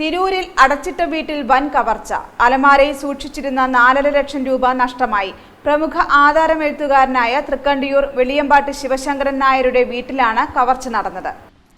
തിരൂരിൽ അടച്ചിട്ട വീട്ടിൽ വൻ കവർച്ച. അലമാരയിൽ സൂക്ഷിച്ചിരുന്ന നാലര ലക്ഷം രൂപ നഷ്ടമായി. പ്രമുഖ ആധാരമെഴുത്തുകാരനായ തൃക്കണ്ടിയൂർ വെളിയമ്പാട്ട് ശിവശങ്കരൻ നായരുടെ വീട്ടിലാണ് കവർച്ച നടന്നത്.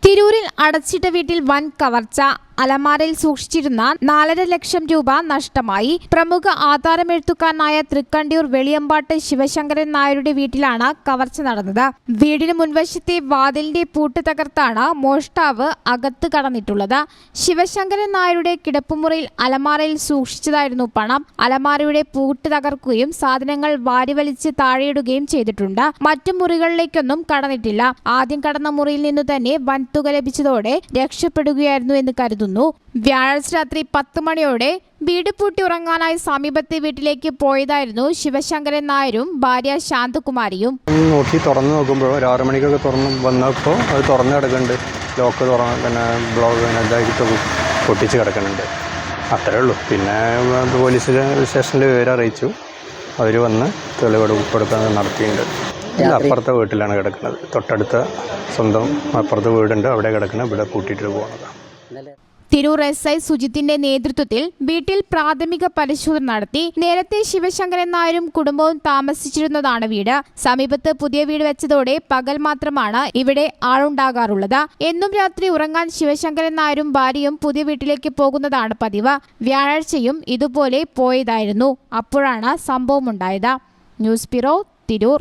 തിരൂരിൽ അടച്ചിട്ട വീട്ടിൽ വൻ കവർച്ച. അലമാരയിൽ സൂക്ഷിച്ചിരുന്ന നാലര ലക്ഷം രൂപ നഷ്ടമായി. പ്രമുഖ ആധാരമെഴുത്തുകാരനായ തൃക്കണ്ടിയൂർ വെളിയമ്പാട്ട് ശിവശങ്കരൻ നായരുടെ വീട്ടിലാണ് കവർച്ച നടന്നത്. വീടിന് മുൻവശത്തെ വാതിലിന്റെ പൂട്ട് തകർത്താണ് മോഷ്ടാവ് അകത്ത് കടന്നിട്ടുള്ളത്. ശിവശങ്കരൻ നായരുടെ കിടപ്പുമുറിയിൽ അലമാരയിൽ സൂക്ഷിച്ചതായിരുന്നു പണം. അലമാരയുടെ പൂട്ട് തകർക്കുകയും സാധനങ്ങൾ വാരിവലിച്ച് താഴെയിടുകയും ചെയ്തിട്ടുണ്ട്. മറ്റു മുറികളിലേക്കൊന്നും കടന്നിട്ടില്ല. ആദ്യം കടന്ന മുറിയിൽ നിന്നു തന്നെ വൻതുക ലഭിച്ചതോടെ രക്ഷപ്പെടുകയായിരുന്നു എന്ന് കരുതുന്നു. വ്യാഴാഴ്ച രാത്രി പത്ത് മണിയോടെ വീട് പൂട്ടി ഉറങ്ങാനായി സമീപത്തെ വീട്ടിലേക്ക് പോയതായിരുന്നു ശിവശങ്കരൻ നായരും ഭാര്യ ശാന്തകുമാരിയും. നോക്കി തുറന്നു നോക്കുമ്പോൾ ഒരു ആറ് മണിക്കൊക്കെ തുറന്നു വന്നപ്പോൾ അത് തുറന്നു കിടക്കുന്നുണ്ട്. ലോക്ക് തുറന്ന് പിന്നെ പിന്നെ ഇതായിട്ട് പൊട്ടിച്ച് കിടക്കുന്നുണ്ട്. അത്രേ ഉള്ളൂ. പിന്നെ പോലീസ് സ്റ്റേഷനിൽ വിവരം അറിയിച്ചു. അവർ വന്ന് തെളിവെടുപ്പെടുക്കാൻ നടത്തിയിട്ടുണ്ട്. ഇത് അപ്പുറത്തെ വീട്ടിലാണ് കിടക്കുന്നത്. തൊട്ടടുത്ത സ്വന്തം അപ്പുറത്തെ വീടുണ്ട്. അവിടെ കിടക്കുന്നത് ഇവിടെ കൂട്ടിയിട്ട് പോകുന്നത് തിരൂർ എസ് ഐ സുജിത്തിന്റെ നേതൃത്വത്തിൽ വീട്ടിൽ പ്രാഥമിക പരിശോധന നടത്തി നേരത്തെ ശിവശങ്കരൻ നായരും കുടുംബവും താമസിച്ചിരുന്നതാണ് വീട്. സമീപത്ത് പുതിയ വീട് വെച്ചതോടെ പകൽ മാത്രമാണ് ഇവിടെ ആളുണ്ടാകാറുള്ളത്. എന്നും രാത്രി ഉറങ്ങാൻ ശിവശങ്കരൻ നായരും ഭാര്യയും പുതിയ വീട്ടിലേക്ക് പോകുന്നതാണ് പതിവ്. വ്യാഴാഴ്ചയും ഇതുപോലെ പോയതായിരുന്നു. അപ്പോഴാണ് സംഭവമുണ്ടായത്. News bureau Tirur.